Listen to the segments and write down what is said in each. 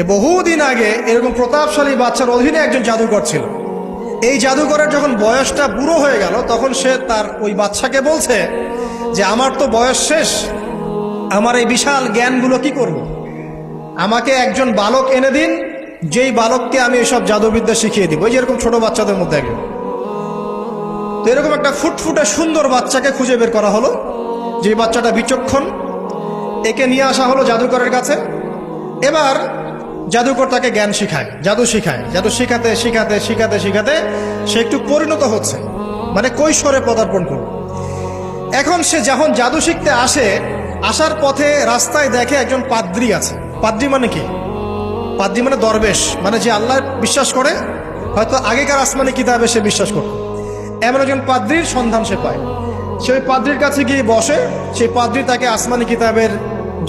যে বহুদিন আগে এরকম প্রতাপশালী বাচ্চার অধীনে একজন জাদুকর ছিল। এই জাদুকরের যখন বয়সটা বুড়ো হয়ে গেল, তখন সে তার ওই বাচ্চাকে বলছে যে, আমার তো বয়স শেষ। আমার এই বিশাল জ্ঞানগুলো কি করব। আমাকে একজন বালক এনে দিন, যেই বালককে আমি এসব জাদুবিদ্যা শিখিয়ে দিব। ওই যেরকম ছোট বাচ্চাদের মধ্যে একজন। তো এরকম একটা ফুটফুটে সুন্দর বাচ্চাকে খুঁজে বের করা হলো, যে বাচ্চাটা বিচক্ষণ। একে নিয়ে আসা হলো জাদুকরের কাছে। এবার জাদুকর তাকে জ্ঞান শিখায়, জাদু শিখায়, জাদু শিখাতে শিখাতে শিখাতে শিখাতে সে একটু পরিণত হচ্ছে মানে কৈশোরে পদার্পণ করল। এখন সে যখন জাদু শিখতে আসে, আসার পথে রাস্তায় দেখে একজন পাদ্রি আছে। পাদ্রি মানে কি? পাদ্রি মানে দরবেশ মানে যে আল্লাহ বিশ্বাস করে, হয়তো আগেকার আসমানি কিতাবে সে বিশ্বাস করত। এমন একজন পাদ্রির সন্ধান সে পায়। সে ওই পাদ্রির কাছে গিয়ে বসে, সেই পাদ্রি তাকে আসমানি কিতাবের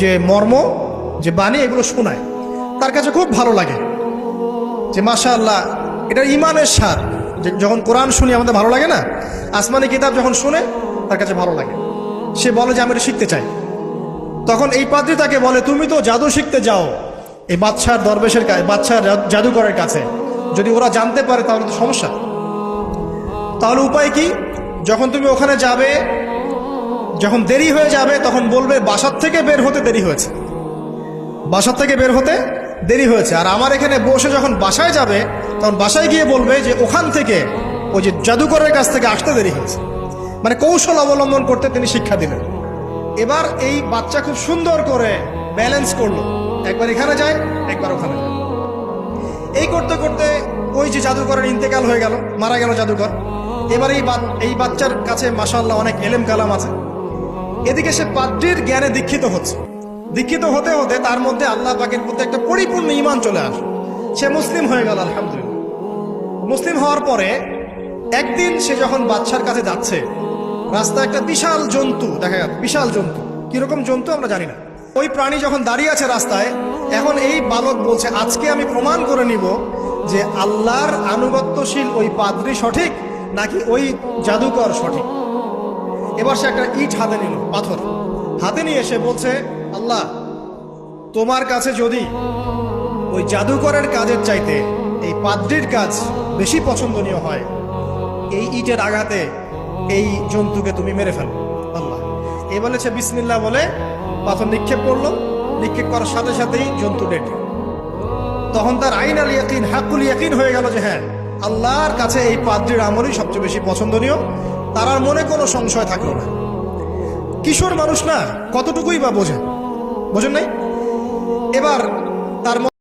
যে মর্ম, যে বাণী, এগুলো শোনায়। তার কাছে খুব ভালো লাগে যে মাশা আল্লাহ এটা ইমানের সার যে যখন কোরআন শুনি আমাদের ভালো লাগে না, আসমানি কিতাব যখন শুনে তার কাছে ভালো লাগে। সে বলে যে আমি এটা শিখতে চাই। তখন এই পাদ্রী তাকে বলে, তুমি তো জাদু শিখতে যাও এই বাচ্চার দরবেশের কাছে বাচ্চার জা- জাদুকরের কাছে। যদি ওরা জানতে পারে তাহলে তো সমস্যা। তাহলে উপায় কি? যখন তুমি ওখানে যাবে, যখন দেরি হয়ে যাবে, তখন বলবে, বাসার থেকে বের হতে দেরি হয়েছে। বাসার থেকে বের হতে দেরি হয়েছে। আর আমার এখানে বসে যখন বাসায় যাবে, তখন বাসায় গিয়ে বলবে যে ওখান থেকে ওই যে জাদুকরের কাছ থেকে আসতে দেরি হয়েছে। মানে কৌশল অবলম্বন করতে তিনি শিক্ষা দিলেন। এবার এই বাচ্চা খুব সুন্দর করে ব্যালেন্স করল। একবার এখানে যায়, একবার ওখানে এই করতে করতে ওই যে জাদুকরের ইন্তেকাল হয়ে গেল, মারা গেল জাদুকর। এবার এই এই বাচ্চার কাছে মাসাল্লাহ অনেক এলেম কালাম আছে। এদিকে সে পাদ্রির জ্ঞানে দীক্ষিত হচ্ছে। দীক্ষিত হতে হতে তার মধ্যে আল্লাহ পাকের প্রতি একটা পরিপূর্ণ ইমান চলে আসে। সে মুসলিম হয়ে গেল, আলহামদুলিল্লাহ। মুসলিম হওয়ার পরে একদিন সে যখন বাচ্চার কাছে যাচ্ছে, রাস্তায় একটা বিশাল জন্তু, দেখা গেল, বিশাল জন্তু। কীরকম জন্তু আমরা জানি না। ওই প্রাণী যখন দাঁড়িয়ে আছে রাস্তায়, এখন এই বালক বলছে, আজকে আমি প্রমাণ করে নিব যে আল্লাহর আনুগত্যশীল ওই পাদ্রি সঠিক নাকি ওই জাদুকর সঠিক। এবার সে একটা ইট হাতে নিল, পাথর। হাতে নিয়ে এসে বলছে আল্লাহ, তোমার কাছে যদি ওই জাদুকরের কাজের চাইতে এই পাদ্রির কাজ বেশি পছন্দনীয় হয়, এই ইটের আঘাতে এই জন্তুকে তুমি মেরে ফেলো। আল্লাহ। এই বলেছে, বিসমিল্লাহ বলে পাথর নিক্ষেপ করল। নিক্ষেপ করার সাথে সাথেই জন্তু ডেট তখন তার আইন আল ইয়াকিন হাকুল ইয়াকিন হয়ে গেল যে হ্যাঁ আল্লাহর কাছে এই পাদ্রির আমলই সবচেয়ে বেশি পছন্দনীয়। তার আর মনে কোনো সংশয় থাকল না। কিশোর মানুষ না কতটুকুই বা বোঝে বোঝেন নাই? এবার তার